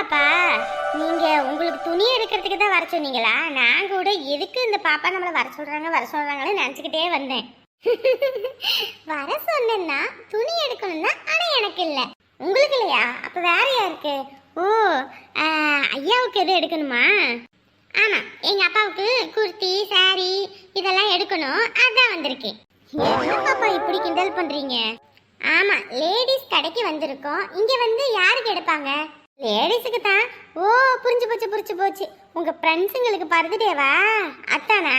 பாப்பா நீங்க உங்களுக்கு துணி எடுக்கிறதுக்கு தான் வர சொன்னீங்களா? நான் கூட எதுக்கு இந்த பாப்பா நம்மளை வர சொல்றாங்க வர சொல்றாங்கன்னு நினச்சிக்கிட்டே வந்தேன். வர சொன்னேன்னா துணி எடுக்கணும்னா ஆனா எனக்கு இல்லை. உங்களுக்கு இல்லையா? அப்ப வேற யாருக்கு? ஓ ஐயாவுக்கு எது எடுக்கணுமா? ஆமா எங்க அப்பாவுக்கு குர்த்தி சாரி இதெல்லாம் எடுக்கணும். அதான் வந்திருக்கேன் என்ன பாப்பா இப்படி கிண்டல் பண்றீங்க? ஆமா லேடிஸ் கடைக்கு வந்திருக்கோம். இங்க வந்து யாருக்கு எடுப்பாங்க? லேடிஸுக்கு தான் ஓ புரிஞ்சு போச்சு புரிஞ்சு போச்சு. உங்க ஃப்ரெண்ட்ஸுங்களுக்கு பர்த்டேவா அத்தானா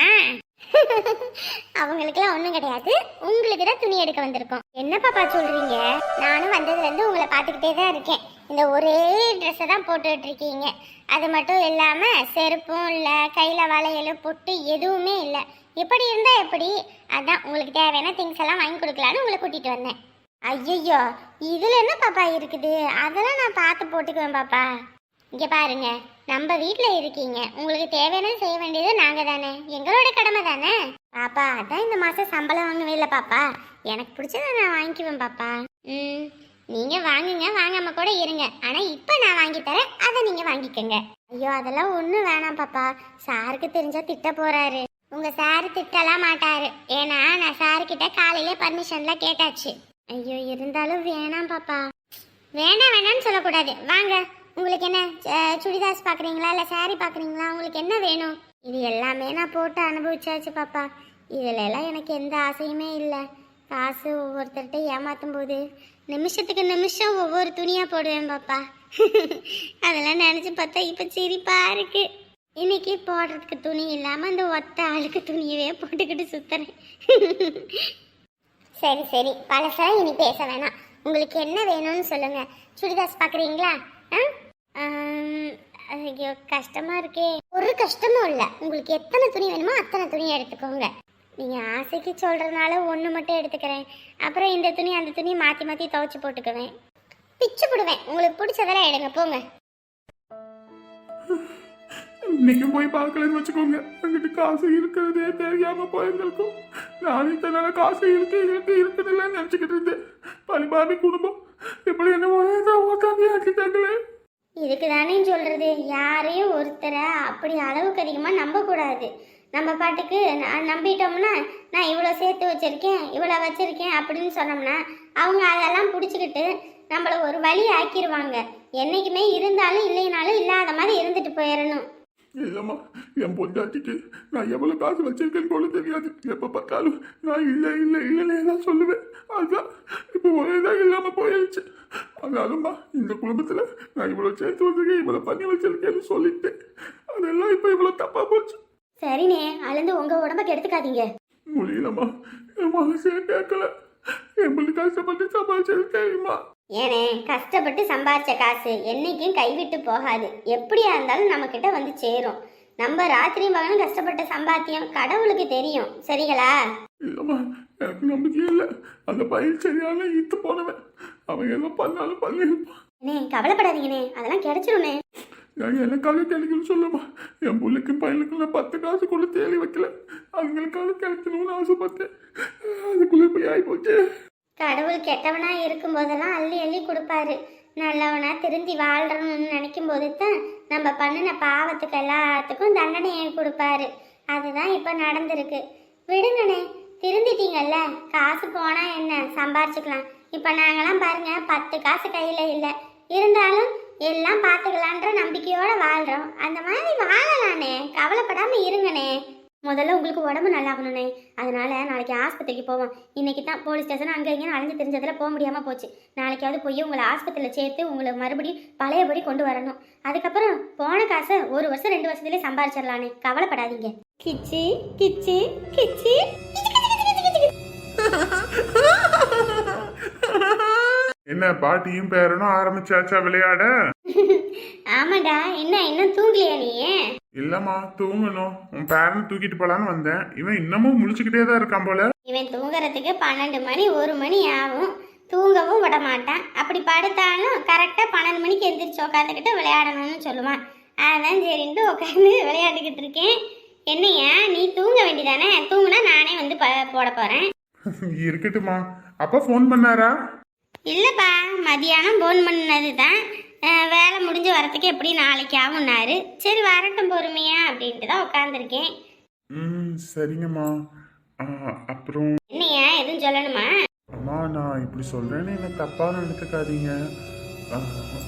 அவங்களுக்குலாம் ஒன்றும் கிடையாது. உங்களுக்கு தான் துணி எடுக்க வந்திருக்கோம். என்ன பாப்பா சொல்றீங்க? நானும் வந்ததுலேருந்து உங்களை பார்த்துக்கிட்டே தான் இருக்கேன். இந்த ஒரே ட்ரெஸ்ஸை தான் போட்டுட்டு இருக்கீங்க. அது மட்டும் இல்லாமல் செருப்பும் இல்லை கையில் வளையலும் பொட்டு எதுவுமே இல்லை. எப்படி இருந்தால் எப்படி? அதான் உங்களுக்கு தேவையான திங்ஸ் எல்லாம் வாங்கி கொடுக்கலான்னு உங்களை கூட்டிகிட்டு வந்தேன். ஐயோ இதில் என்ன பாப்பா இருக்குது? அதெல்லாம் நான் பார்த்து போட்டுக்குவேன் பாப்பா. இங்கே பாருங்க நம்ம வீட்டில் இருக்கீங்க. உங்களுக்கு தேவையானது செய்ய வேண்டியது நாங்கள் தானே. எங்களோட கடமை தானே? பாப்பா அதான் இந்த மாதம் சம்பளம் வாங்கவே இல்லை பாப்பா. எனக்கு பிடிச்சத நான் வாங்கிக்குவேன் பாப்பா. ம் நீங்கள் வாங்குங்க வாங்காம கூட இருங்க. ஆனால் இப்போ நான் வாங்கி தரேன் அதை நீங்கள் வாங்கிக்கோங்க. ஐயோ அதெல்லாம் ஒன்றும் வேணாம் பாப்பா. சாருக்கு தெரிஞ்சால் திட்ட போகிறாரு உங்கள் சார் திட்டலாம் மாட்டார். ஏன்னா நான் சாருக்கிட்ட காலையிலே பர்மிஷன்லாம் கேட்டாச்சு. ஐயோ இருந்தாலும் வேணாம் பாப்பா. வேணாம் வேணாம்னு சொல்லக்கூடாது. வாங்க உங்களுக்கு என்ன சுடிதாஸ் சுடிதார்ஸ் பார்க்குறீங்களா இல்லை சாரி பார்க்குறீங்களா உங்களுக்கு என்ன வேணும்? இது எல்லாமே நான் போட்டு அனுபவிச்சாச்சு பாப்பா. இதில் எல்லாம் எனக்கு எந்த ஆசையுமே இல்லை. காசு ஒவ்வொருத்தர்கிட்ட ஏமாற்றும் போது நிமிஷத்துக்கு நிமிஷம் ஒவ்வொரு துணியாக போடுவேன் பாப்பா. அதெல்லாம் நினச்சி பார்த்தா இப்போ சிரிப்பாக இருக்குது இன்னைக்கு போடுறதுக்கு துணி இல்லாமல் அந்த ஒத்த ஆளுக்கு துணியவே போட்டுக்கிட்டு சுற்றுறேன் சரி சரி. பழசெல்லாம் இனி பேச வேணாம். உங்களுக்கு என்ன வேணும்னு சொல்லுங்க. சுடிதாஸ் பார்க்குறீங்களா? ஐயோ கஷ்டமாக இருக்கே. ஒரு கஷ்டமும் இல்லை. உங்களுக்கு எத்தனை துணி வேணுமோ அத்தனை துணி எடுத்துக்கோங்க. நீங்கள் ஆசைக்கு சொல்கிறதுனால ஒன்று மட்டும் எடுத்துக்கிறேன். அப்புறம் இந்த துணி அந்த துணி மாற்றி மாற்றி துவைச்சி போட்டுக்குவேன். பிச்சு போடுவேன். உங்களுக்கு பிடிச்சதெல்லாம் எடுங்க. போங்க. இன்னைக்கு போய் பார்க்கலன்னு வச்சுக்கோங்க. எங்கிட்ட காசு இருக்கிறதே தெரியாம போயிருந்திருக்கும் நானே தன்னால காசு இருக்கு இருக்கு இருக்குதுல்ல நினைச்சுக்கிட்டு இருந்தேன். பழிபாபி குடும்பம் இப்படி என்ன ஓட்டாங்க ஆக்கிட்டாங்களே. இதுக்கு தானே சொல்றது? யாரையும் ஒருத்தரை அப்படி அளவுக்கு அதிகமாக நம்பக்கூடாது. நம்ம பாட்டுக்கு நான் நம்பிட்டோம்னா நான் இவ்வளோ சேர்த்து வச்சிருக்கேன் இவ்வளோ வச்சிருக்கேன் அப்படின்னு சொன்னோம்னா அவங்க அதெல்லாம் பிடிச்சிக்கிட்டு நம்மளை ஒரு வழி ஆக்கிடுவாங்க என்னைக்குமே இருந்தாலும் இல்லைனாலும் இல்லாத மாதிரி இருந்துட்டு போயிடணும். இல்லம்மா என் பொண்டாட்டிக்கு நான் எவ்வளவு காசு வச்சிருக்கேன்னு கூட தெரியாது. எப்ப பார்த்தாலும் நான் இல்லை இல்லை இல்லைன்னு தான் சொல்லுவேன். அதுதான் இப்போ ஒரே தான் இல்லாம போயிடுச்சு ஆனாலும்மா இந்த குடும்பத்துல நான் இவ்வளவு சேர்த்து வச்சிருக்கேன் இவ்வளவு பண்ணி வச்சிருக்கேன்னு சொல்லிட்டேன். அதெல்லாம் இப்போ இவ்வளவு தப்பா போச்சு. சரிண்ணே அழுந்து உங்கள் உடம்ப கெடுத்துக்காதீங்க. முடியலம்மா என் மனசே கேட்கல. என் பிள்ளை கஷ்டப்பட்டு சமாளிச்சது தெரியுமா? ஏனே கஷ்டப்பட்டு சம்பாரிச்ச காசு என்னைக்கும் கைவிட்டு போகாது. எப்படியா இருந்தாலும் நம்ம கிட்ட வந்து சேரும். நம்ம ராத்திரி மகனும் கஷ்டப்பட்ட சம்பாத்தியம் கடவுளுக்கு தெரியும். சரிங்களா இல்லம்மா எனக்கு நம்பிக்கை இல்லை. அந்த பயிர் சரியான ஈத்து போனவன். அவன் எதோ பண்ணாலும் பண்ணிருப்பான் அண்ணே கவலைப்படாதீங்கண்ணே அதெல்லாம் கிடைச்சிரும்ண்ணே நான் எனக்காக கிடைக்கணும்னு சொல்லுமா என் பிள்ளைக்கும் பையனுக்கும் நான் பத்து காசு கூட தேடி வைக்கல. அவங்களுக்காக கிடைக்கணும்னு ஆசைப்பட்டேன். அதுக்குள்ள போய் ஆகி போச்சு கடவுள் கெட்டவனா இருக்கும் போதெல்லாம் அள்ளி அள்ளி கொடுப்பாரு. நல்லவனா திருந்தி வாழ்றணும்னு நினைக்கும் போது தான் நம்ம பண்ணின பாவத்துக்கு எல்லாத்துக்கும் தண்டனையை கொடுப்பாரு. அதுதான் இப்போ நடந்திருக்கு. விடுங்கண்ணே திருந்திட்டீங்கல்ல? காசு போனா என்ன? சம்பாரிச்சுக்கலாம். இப்போ நாங்கெல்லாம் பாருங்க பத்து காசு கையில் இல்லை. இருந்தாலும் எல்லாம் பார்த்துக்கலான்ற நம்பிக்கையோட வாழ்றோம். அந்த மாதிரி வாழலானே கவலைப்படாம இருங்கண்ணே. முதல்ல உங்களுக்கு உடம்பு நல்லாகணுண்ணே அதனால நாளைக்கு ஆஸ்பத்திரிக்கு போவோம். இன்னைக்கு தான் போலீஸ் ஸ்டேஷன். அங்கே இங்கே அலைஞ்சு தெரிஞ்சதில் போக முடியாமல் போச்சு. நாளைக்காவது போய் உங்களை ஆஸ்பத்திரியில் சேர்த்து உங்களை மறுபடியும் பழையபடி கொண்டு வரணும். அதுக்கப்புறம் போன காசை ஒரு வருஷம் ரெண்டு வருஷத்துலேயே சம்பாரிச்சிடலானே கவலைப்படாதீங்க. கிச்சி கிச்சி கிச்சி. என்ன பாட்டியும் பேரனும் ஆரம்பிச்சாச்சா விளையாட? ஆமாடா. என்ன இன்னும் தூங்கலையா நீ இல்லம்மா தூங்கணும். உன் பேரனை தூக்கிட்டு போலான்னு வந்தேன். இவன் இன்னமும் முழிச்சுக்கிட்டே தான் இருக்கான் போல. இவன் தூங்குறதுக்கு பன்னெண்டு மணி ஒரு மணி ஆகும். தூங்கவும் விட மாட்டான். அப்படி படுத்தாலும் கரெக்டாக பன்னெண்டு மணிக்கு எந்திரிச்சு உட்காந்துக்கிட்டு விளையாடணும்னு சொல்லுவான். அதான் சரின்ட்டு உட்காந்து விளையாண்டுக்கிட்டு இருக்கேன். என்னையா நீ தூங்க வேண்டியதானே? தூங்குனா நானே வந்து ப போட போகிறேன் இருக்கட்டுமா அப்பா ஃபோன் பண்ணாரா? இல்லைப்பா மதியானம் ஃபோன் பண்ணது தான் வேலை முடிஞ்சு வரத்துக்கு எப்படி நாளைக்கு ஆகும்னாரு. சரி வரட்டும் பொறுமையா அப்படின்ட்டு தான் உட்காந்துருக்கேன் ம் சரிங்கம்மா. அப்புறம்? என்னையா எதுவும் சொல்லணுமா? அம்மா நான் இப்படி சொல்றேன்னு என்ன தப்பா நினைத்துக்காதீங்க ஆ,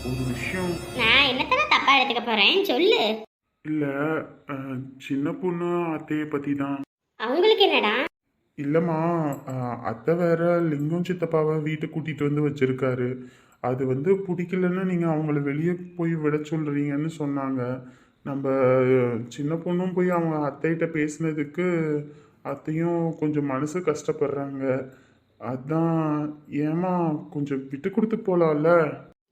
ஒரு விஷயம். நான் என்னத்தானே தப்பா எடுத்துக்க போறேன்? சொல்லு. இல்ல சின்ன பொண்ணு அத்தையை பத்தி தான் அவங்களுக்கு என்னடா? இல்லம்மா அத்தை வேற லிங்கம் சித்தப்பாவை வீட்டுக்கு கூட்டிட்டு வந்து வச்சிருக்காரு. அது வந்து பிடிக்கலன்னு நீங்கள் அவங்கள வெளியே போய் விட சொல்கிறீங்கன்னு சொன்னாங்க. நம்ம சின்ன பொண்ணும் போய் அவங்க அத்தைகிட்ட பேசினதுக்கு அத்தையும் கொஞ்சம் மனசு கஷ்டப்படுறாங்க. அதான் ஏமா கொஞ்சம் விட்டு கொடுத்து போலாம்ல?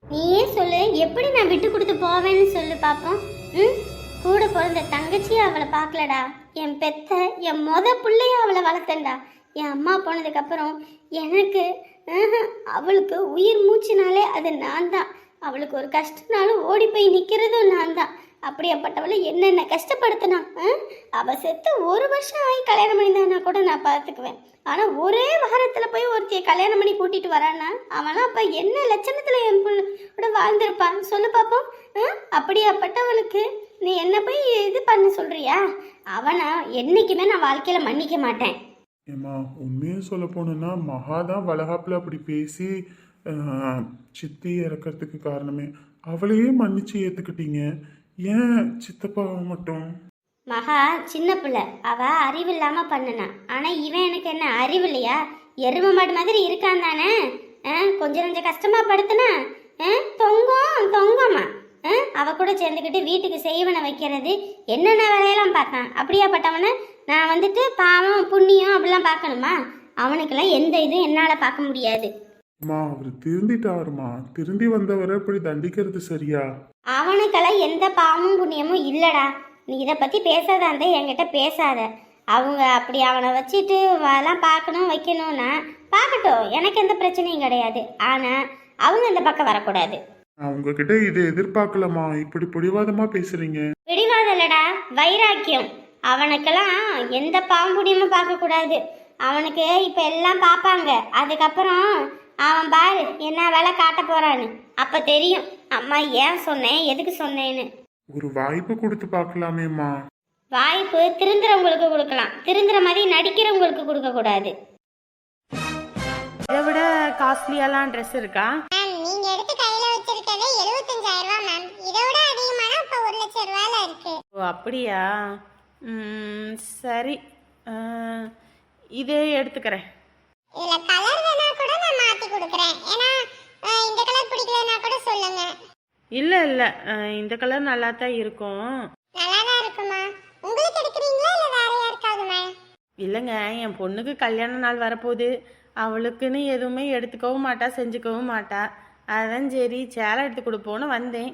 நீயே சொல்லு எப்படி நான் விட்டு கொடுத்து போவேன்னு சொல்லு பாப்போம். ம்? கூட பிறந்த தங்கச்சி அவளை பார்க்கலடா. என் பெத்த என் மொத பிள்ளைய அவளை வளர்த்தேன்டா. என் அம்மா போனதுக்கப்புறம் எனக்கு அவளுக்கு உயிர் மூச்சுனாலே அது நான் தான். அவளுக்கு ஒரு கஷ்டனாலும் ஓடி போய் நிற்கிறதும் நான் தான். அப்படியாப்பட்டவளை என்னென்ன கஷ்டப்படுத்தினா அவ செத்து ஒரு வருஷம் ஆகி கல்யாணம் பண்ணியிருந்தானா கூட நான் பார்த்துக்குவேன். ஆனால் ஒரே வாரத்தில் போய் ஒருத்தையை கல்யாணம் பண்ணி கூட்டிட்டு வரானா அவனா அப்போ என்ன லட்சணத்தில் என் கூட வாழ்ந்திருப்பான் சொல்லு பார்ப்போம் அப்படியாப்பட்டவளுக்கு நீ என்ன போய் இது பண்ண சொல்றியா? அவனா என்றைக்குமே நான் வாழ்க்கையில் மன்னிக்க மாட்டேன். ஏம்மா உண்மையை சொல்ல போனோன்னா மகா தான் வளகாப்பில் அப்படி பேசி சித்தி இறக்கறதுக்கு காரணமே. அவளையே மன்னிச்சு ஏற்றுக்கிட்டீங்க ஏன் சித்தப்பாவை மட்டும்? மகா சின்ன பிள்ளை. அவ அறிவு இல்லாம பண்ணனா. ஆனா இவன் எனக்கு என்ன அறிவு இல்லையா எரும மாடு மாதிரி இருக்கான் தானே? ஆ, கொஞ்சம் கொஞ்சம் கஷ்டமா படுத்துனா? தொங்கும் தொங்கம்மா. அவ கூட சேர்ந்துக்கிட்டு வீட்டுக்கு செய்வனை வைக்கிறது. என்னென்ன வேலையெல்லாம் பார்த்தான்? அப்படியாப்பட்டவனை நான் வந்துட்டு பாவம் புண்ணியம் அப்படிலாம் பார்க்கணுமா? அவனுக்கெல்லாம் எந்த இதுவும் என்னால் பார்க்க முடியாது. அம்மா அவர் திருந்திட்டாருமா. திருந்தி வந்தவரை இப்படி தண்டிக்கிறது சரியா? அவனுக்கெல்லாம் எந்த பாவமும் புண்ணியமும் இல்லடா. நீ இதை பற்றி பேசாத அந்த என்கிட்ட பேசாத. அவங்க அப்படி அவனை வச்சுட்டு அதெல்லாம் பார்க்கணும் வைக்கணும்னா பார்க்கட்டும். எனக்கு எந்த பிரச்சனையும் கிடையாது. ஆனால் அவங்க இந்த பக்கம் வரக்கூடாது. நான் உங்ககிட்ட இதை எதிர்பார்க்கலம்மா. இப்படி பிடிவாதமா பேசுறீங்க. பிடிவாதம் இல்லடா வைராக்கியம். அவனுக்கெல்லாம் எந்த பாவம் புண்ணியமும் பார்க்கக்கூடாது. அவனுக்கு இப்போ எல்லாம் பார்ப்பாங்க. அதுக்கப்புறம் அவன் பாரு என்ன வேலை காட்ட போறான்னு. அப்போ தெரியும் அம்மா ஏன் சொன்னேன் எதுக்கு சொன்னேன்னு. ஒரு வாய்ப்பு கொடுத்து பார்க்கலாமேம்மா. வாய்ப்பு திருந்துறவங்களுக்கு கொடுக்கலாம். திருந்துற மாதிரி நடிக்கிறவங்களுக்கு கொடுக்க கூடாது இதை விட காஸ்ட்லியாலாம் ட்ரெஸ் இருக்கா? மேம் நீங்க எடுத்து எழுபத்தஞ்சாயிரம் ரூபாய் மேம் இதோட அதிகமான இப்ப ஒரு லட்சம் ரூபாயில இருக்கு. ஓ அப்படியா? ம், சரி. ஆ, இதே எடுத்துக்கிறேன். இதுல கலர் வேணா கூட நான் மாத்தி கொடுக்குறேன். ஏன்னா அஹ், இந்த கலர் பிடிக்கலன்னா கூட சொல்லுங்க. இல்லை இல்லை. இந்த கலர் நல்லா தான் இருக்கும். நல்லா தான் இருக்குமா? உங்களுக்கு எடுக்கிறீங்களா இல்ல வேற யாருக்காவது மேம் இல்லைங்க என் பொண்ணுக்கு கல்யாண நாள் வரப்போகுது. அவளுக்குன்னு எதுவுமே எடுத்துக்கவும் மாட்டா செஞ்சுக்கவும் மாட்டா. அதான் சரி சேலை எடுத்து கொடுப்போன்னு வந்தேன்.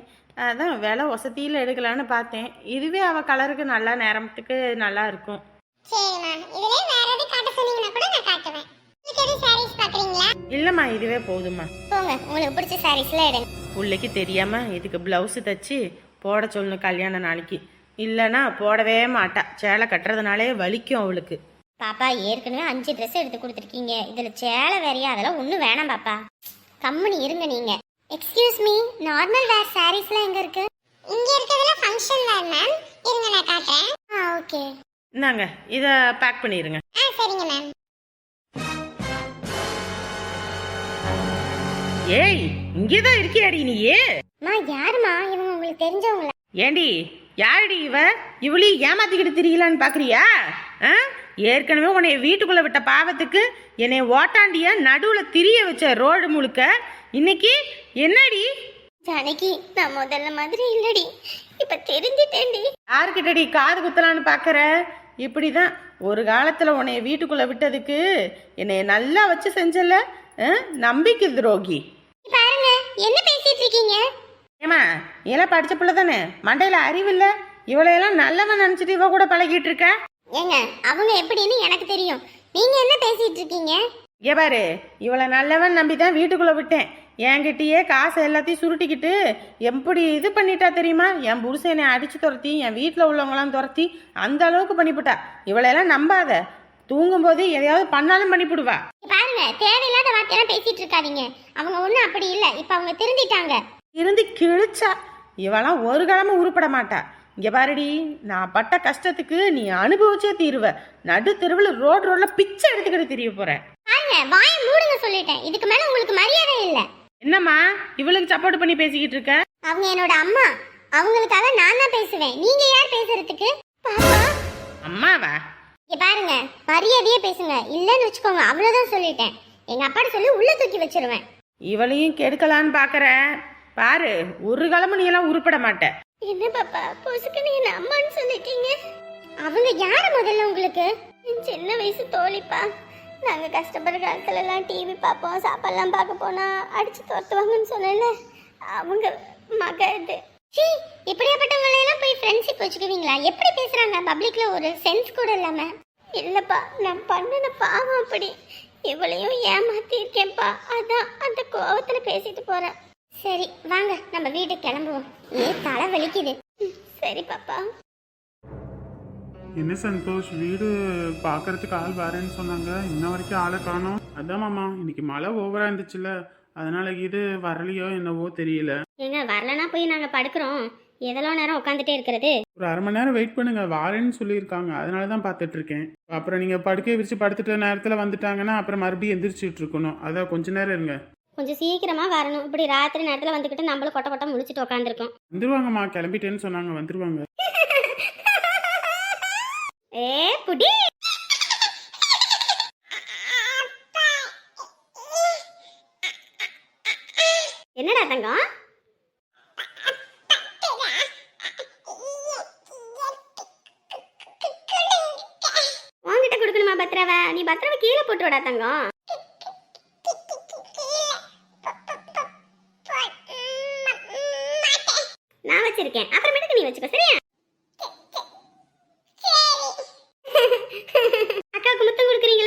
அதான் விலை வசதியில் எடுக்கலான்னு பார்த்தேன். இதுவே அவள் கலருக்கு நல்லா நேரத்துக்கு நல்லா இருக்கும். இல்லைம்மா இதுவே போதுமா பிள்ளைக்கு தெரியாம இதுக்கு பிளவுஸ் தச்சு போட சொல்லணும் கல்யாண நாளைக்கு. இல்லைன்னா போடவே மாட்டா. சேலை கட்டுறதுனாலே வலிக்கும் அவளுக்கு. பாப்பா ஏற்கனவே அஞ்சு ட்ரெஸ் எடுத்து கொடுத்துருக்கீங்க. இதில் சேலை வேறையா அதெல்லாம் ஒன்றும் வேணாம் பாப்பா. கம்முனி இருங்க நீங்கள் எக்ஸ்கியூஸ் மீ நார்மல் வேர் சாரீஸ்லாம் எங்கே இருக்கு? இங்க இருக்கிறதுல ஃபங்க்ஷன் வேர் மேம் இருங்க நான் காட்டுறேன். ஆ ஓகே இந்தாங்க இதை பேக் பண்ணிடுங்க ஆ சரிங்க மேம் ஏய் இங்கே தான் இருக்கியாடி நீயே? அம்மா யாருமா? இவங்க உங்களுக்கு தெரிஞ்சவங்களா? ஏண்டி யாரடி இவ? இவளையும் ஏமாத்திக்கிட்டு திரியலான்னு பார்க்குறியா ஆ? ஏற்கனவே உன்னை வீட்டுக்குள்ளே விட்ட பாவத்துக்கு என்னை ஓட்டாண்டிய நடுவில் திரிய வச்ச ரோடு முழுக்க. இன்னைக்கு என்னடி? ஜானகி நான் முதல்ல மாதிரி இல்லடி. இப்போ தெரிஞ்சிட்டேன்டி. யாருக்கிட்டடி காது குத்தலான்னு பார்க்குற இப்படி தான் ஒரு காலத்தில் உன்னைய வீட்டுக்குள்ளே விட்டதுக்கு என்னைய நல்லா வச்சு செஞ்சல? நம்பிக்கை துரோகி. பாருங்க என்ன பேசிட்டு இருக்கீங்க? ஏமா இதெல்லாம் படிச்ச பிள்ளை தானே மண்டையில் அறிவு இல்லை? இவளையெல்லாம் நல்லவன் நினச்சிட்டு இவ கூட பழகிட்டு இருக்க? ஏங்க அவங்க எப்படின்னு எனக்கு தெரியும். நீங்க என்ன பேசிட்டு இருக்கீங்க? இங்க பாரு இவளை நல்லவன் நம்பி தான் வீட்டுக்குள்ளே விட்டேன். என்கிட்டயே காசை எல்லாத்தையும் சுருட்டிக்கிட்டு எப்படி இது பண்ணிட்டா தெரியுமா? என் புருஷனை அடிச்சு துரத்தி என் வீட்டில் உள்ளவங்களாம் துரத்தி அந்த அளவுக்கு பண்ணிவிட்டா இவளையெல்லாம் நம்பாத. தூங்கும்போது எதையாவது பண்ணாலும் பண்ணிவிடுவா பாருங்க தேவையில்லாத வார்த்தையெல்லாம் பேசிட்டு இருக்காதீங்க. அவங்க ஒன்றும் அப்படி இல்லை. இப்போ அவங்க திருந்திட்டாங்க. இருந்து கிழிச்சா இவெல்லாம் ஒரு கிழமை உருப்பட மாட்டா. இங்க பாருடி நான் பட்ட கஷ்டத்துக்கு நீ அனுபவிச்சே தீருவ. நடு தெருவில் ரோடு ரோட்ல பிச்சை எடுத்துக்கிட்டு தெரிய போற. பாருங்க வாயை மூடுங்க சொல்லிட்டேன். இதுக்கு மேல உங்களுக்கு மரியாதை இல்ல. என்னம்மா இவளுக்கு சப்போர்ட் பண்ணி பேசிக்கிட்டு இருக்க? அவங்க என்னோட அம்மா. அவங்களுக்காக நான் தான் பேசுவேன். நீங்க யார் பேசுறதுக்கு? அம்மாவா? இங்க பாருங்க மரியாதையே பேசுங்க. இல்லன்னு வச்சுக்கோங்க அவ்வளவுதான் சொல்லிட்டேன். எங்க அப்பாட்ட சொல்லி உள்ள தூக்கி வச்சிருவேன். இவளையும் கெடுக்கலான்னு பாக்குற. பாரு ஒரு கிழமை நீ எல்லாம் உருப்பட மாட்ட. என்ன பாப்பா பொசுக்கு நீ என்ன அம்மான்னு சொல்லிட்டீங்க அவங்க யாரு முதல்ல உங்களுக்கு? என் சின்ன வயசு தோழிப்பா. நாங்க கஷ்டப்படுற காலத்துல எல்லாம் டிவி பார்ப்போம் சாப்பாடுலாம் பார்க்க போனா அடிச்சு துரத்துவாங்கன்னு சொன்னேன்ல. அவங்க மக இது. சீ இப்படியாப்பட்டவங்களை எல்லாம் போய் ஃப்ரெண்ட்ஷிப் வச்சுக்குவீங்களா? எப்படி பேசுறாங்க? பப்ளிக்ல ஒரு சென்ஸ் கூட இல்லாம. இல்லப்பா நான் பண்ணின பாவம் அப்படி. இவளையும் ஏமாத்தி இருக்கேன்ப்பா அதான் அந்த கோவத்துல பேசிட்டு போறேன். சரி வாங்க நம்ம வீட்டுக்கு கிளம்புவோம். ஏ தலை வலிக்குது. சரி பாப்பா. என்ன சந்தோஷ் வீடு பார்க்கறதுக்கு ஆள் வரேன்னு சொன்னாங்க. இன்ன வரைக்கும் ஆளை காணோம். அதான் மாமா இன்னைக்கு மழை ஓவரா இருந்துச்சுல்ல. அதனால இது வரலையோ என்னவோ தெரியல. ஏங்க வரலனா போய் நாங்க படுக்கிறோம். எவ்வளோ நேரம் உட்காந்துட்டே இருக்கிறது? ஒரு அரை மணி நேரம் வெயிட் பண்ணுங்க. வாரேன்னு சொல்லியிருக்காங்க. அதனால தான் பார்த்துட்டு இருக்கேன். அப்புறம் நீங்கள் படுக்கையை விரிச்சு படுத்துட்ட நேரத்தில் வந்துட்டாங்கன்னா அப்புறம் மறுபடியும் எந்திரிச்சிட்டு இருக்கணும். அதான் கொஞ்ச நேரம் இருங்க. கொஞ்சம் சீக்கிரமா வரணும். இப்படி ராத்திரி நேரத்துல வந்துக்கிட்டு நம்மளும் கொட்ட கொட்ட முடிச்சுட்டு உட்காந்துருக்கோம் வந்துருவாங்கம்மா கிளம்பிட்டேன்னு சொன்னாங்க வந்துருவாங்க. ஏ புடி. என்னடா தங்கம்? உன்கிட்ட கொடுக்கணுமா பத்ராவை? நீ பத்ராவை கீழே போட்டுவிடா தங்கம் நான் வச்சிருக்கேன் அப்புறமேட்டுக்கு நீ வச்சுக்கோ சரியா அக்காவுக்கு முத்தம் கொடுக்குறீங்களா ஆ?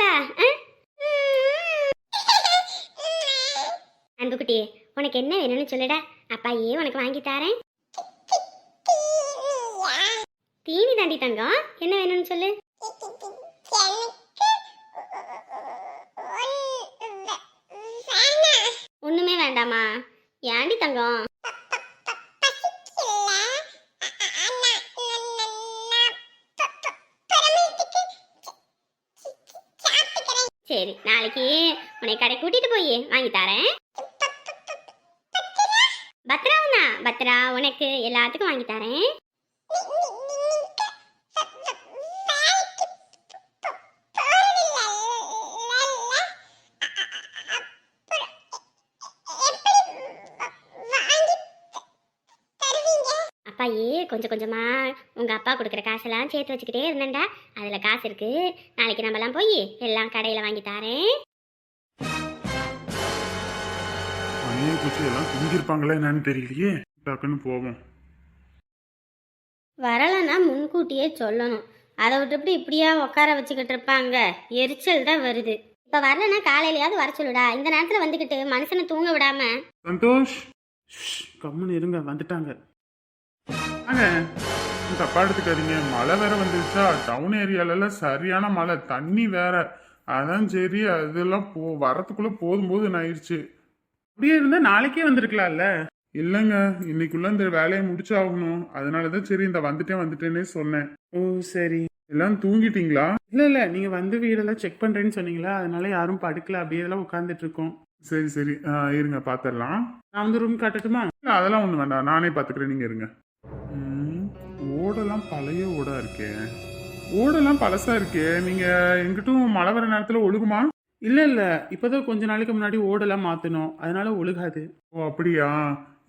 அன்புக்குட்டி உனக்கு என்ன வேணும்னு சொல்லுடா. அப்பாயே உனக்கு வாங்கி தரேன். தீனி தாண்டி தங்கம். என்ன வேணும்னு சொல்லு. ஒண்ணுமே வேண்டாமா ஏண்டி தங்கம்? சரி நாளைக்கு உன்னை கடை கூட்டிட்டு போய் வாங்கி தரேன். பத்ராவுண்ணா பத்ரா உனக்கு எல்லாத்துக்கும் வாங்கி தரேன். அப்பா ஏ கொஞ்சம் கொஞ்சமா உங்க அப்பா கொடுக்குற காசெல்லாம் சேர்த்து வச்சுக்கிட்டே இருந்தேன்டா. அதுல காசு இருக்கு. நாளைக்கு நம்மலாம் போய் எல்லாம் கடையில வாங்கி தரேன். மணியை எல்லாம் என்னன்னு தெரியலையே. டக்குன்னு போவோம். வரலைன்னா முன்கூட்டியே சொல்லணும். அதை விட்டுவிட்டு இப்படியா உட்கார வச்சுக்கிட்டு இருப்பாங்க. எரிச்சல் தான் வருது. இப்போ வரலன்னா காலையிலயாவது வர சொல்லுடா. இந்த நேரத்தில் வந்துக்கிட்டு மனுஷனை தூங்க விடாம. சந்தோஷ்! கம்முன்னு இருங்க. வந்துட்டாங்க. தப்பா எடுத்துக்காதீங்க. மழை வேற வந்துருச்சா? டவுன் ஏரியாலலாம் சரியான மழை. தண்ணி வேற. அதான் சரி அதெல்லாம் போ வரத்துக்குள்ள போதும் போதும் ஆயிடுச்சு அப்படியே இருந்தா நாளைக்கே வந்திருக்கலாம்ல? இல்லைங்க இன்னைக்குள்ள இந்த வேலையை முடிச்சாகணும். அதனாலதான் சரி இந்த வந்துட்டேன் வந்துட்டேன்னே சொன்னேன். ஓ சரி. எல்லாம் தூங்கிட்டீங்களா? இல்ல இல்ல நீங்க வந்து வீடெல்லாம் செக் பண்றேன்னு சொன்னீங்களா? அதனால யாரும் படுக்கல. அப்படியே எல்லாம் உட்காந்துட்டு இருக்கோம். சரி சரி. இருங்க பாத்திரலாம். நான் வந்து ரூம் காட்டட்டுமா? இல்ல அதெல்லாம் ஒண்ணு வேண்டாம். நானே பாத்துக்கிறேன் நீங்க இருங்க. ஓடெல்லாம் பழைய ஓடா இருக்கே. ஓடெல்லாம் பழசா இருக்கே. நீங்க எங்கிட்டும் மழை வர நேரத்துல ஒழுகுமா? இல்ல இல்ல. இப்பதான் கொஞ்ச நாளைக்கு முன்னாடி ஓடெல்லாம் மாத்தணும் அதனால ஒழுகாது. ஓ அப்படியா?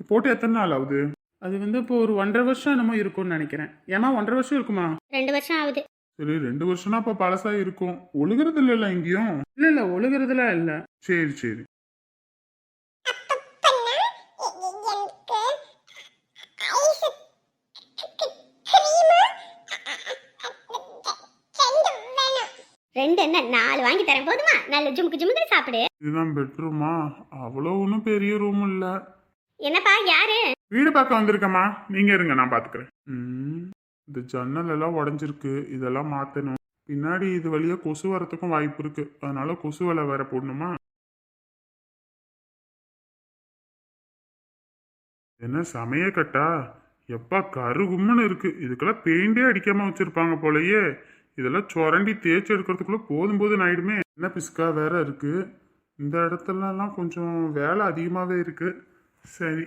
போட்டு எத்தனை நாள் ஆகுது? அது வந்து இப்போ ஒரு ஒன்றரை வருஷம் என்னமோ இருக்கும்னு நினைக்கிறேன். ஏமா ஒன்றரை வருஷம் இருக்குமா? ரெண்டு வருஷம் ஆகுது. சரி ரெண்டு வருஷம்னா அப்ப பழசா இருக்கும். ஒழுகுறது இல்ல எங்கேயும்? இல்ல இல்ல. ஒழுகுறதுல இல்ல. சரி சரி. ரெண்டு என்ன நாலு வாங்கி தரேன். போதுமா? நல்ல ஜுமுக்கு ஜுமுக்கு சாப்பிடு. இதுதான் பெட்ரூமா அவ்வளோ ஒன்றும் பெரிய ரூம் இல்ல. என்னப்பா யாரு? வீடு பார்க்க வந்திருக்கேம்மா. நீங்க இருங்க நான் பாத்துக்கிறேன். இந்த ஜன்னல் எல்லாம் உடஞ்சிருக்கு. இதெல்லாம் மாத்தணும். பின்னாடி இது வழியா கொசு வரத்துக்கும் வாய்ப்பு இருக்கு. அதனால கொசு வலை வேற போடணுமா? என்ன சமய கட்டா? எப்பா கருகும்னு இருக்கு. இதுக்கெல்லாம் பெயிண்டே அடிக்காம வச்சிருப்பாங்க போலயே. இதெல்லாம் சுரண்டி தேய்ச்சி எடுக்கிறதுக்குள்ள போதும் போதும் ஆயிடுமே. என்ன பிஸ்கா வேற இருக்கு? இந்த இடத்துலலாம் கொஞ்சம் வேலை அதிகமாகவே இருக்கு. சரி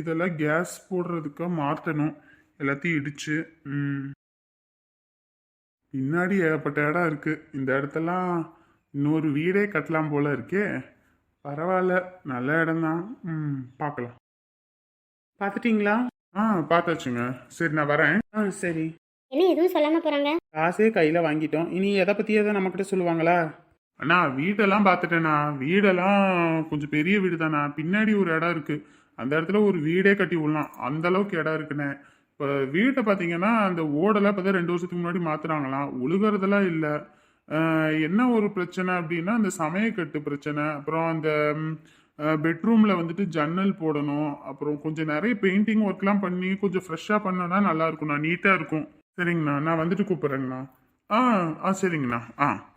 இதெல்லாம் கேஸ் போடுறதுக்கு மாற்றணும் எல்லாத்தையும் இடிச்சு பின்னாடி ஏகப்பட்ட இடம் இருக்கு. இந்த இடத்தெல்லாம் இன்னொரு வீடே கட்டலாம் போல இருக்கே. பரவாயில்ல நல்ல இடம்தான். ம் பார்க்கலாம் பார்த்துட்டீங்களா? ஆ பார்த்தாச்சுங்க. சரி நான் வரேன். ஆ சரி. என்ன எதுவும் சொல்லாம போறாங்க? காசே கையில் வாங்கிட்டோம். இனி எதை பற்றி எதை நம்மக்கிட்ட சொல்லுவாங்களா? அண்ணா வீடெல்லாம் பார்த்துட்டேண்ணா. வீடெல்லாம் கொஞ்சம் பெரிய வீடு தானா பின்னாடி ஒரு இடம் இருக்கு. அந்த இடத்துல ஒரு வீடே கட்டி விடலாம். அந்த அளவுக்கு இடம் இருக்குண்ணே. இப்போ வீட்டை பார்த்தீங்கன்னா அந்த ஓடெல்லாம் இப்போ தான் ரெண்டு வருஷத்துக்கு முன்னாடி மாத்துறாங்களாம். ஒழுகிறதெல்லாம் இல்லை. என்ன ஒரு பிரச்சனை அப்படின்னா அந்த சமயக்கட்டு பிரச்சனை. அப்புறம் அந்த பெட்ரூமில் வந்துட்டு ஜன்னல் போடணும். அப்புறம் கொஞ்சம் நிறைய பெயிண்டிங் ஒர்க்லாம் பண்ணி கொஞ்சம் ஃப்ரெஷ்ஷாக பண்ணோன்னா நல்லா இருக்கும்ண்ணா. நீட்டாக இருக்கும். சரிங்கண்ணா நான் வந்துட்டு கூப்பிட்றேங்கண்ணா. ஆ ஆ சரிங்கண்ணா. ஆ.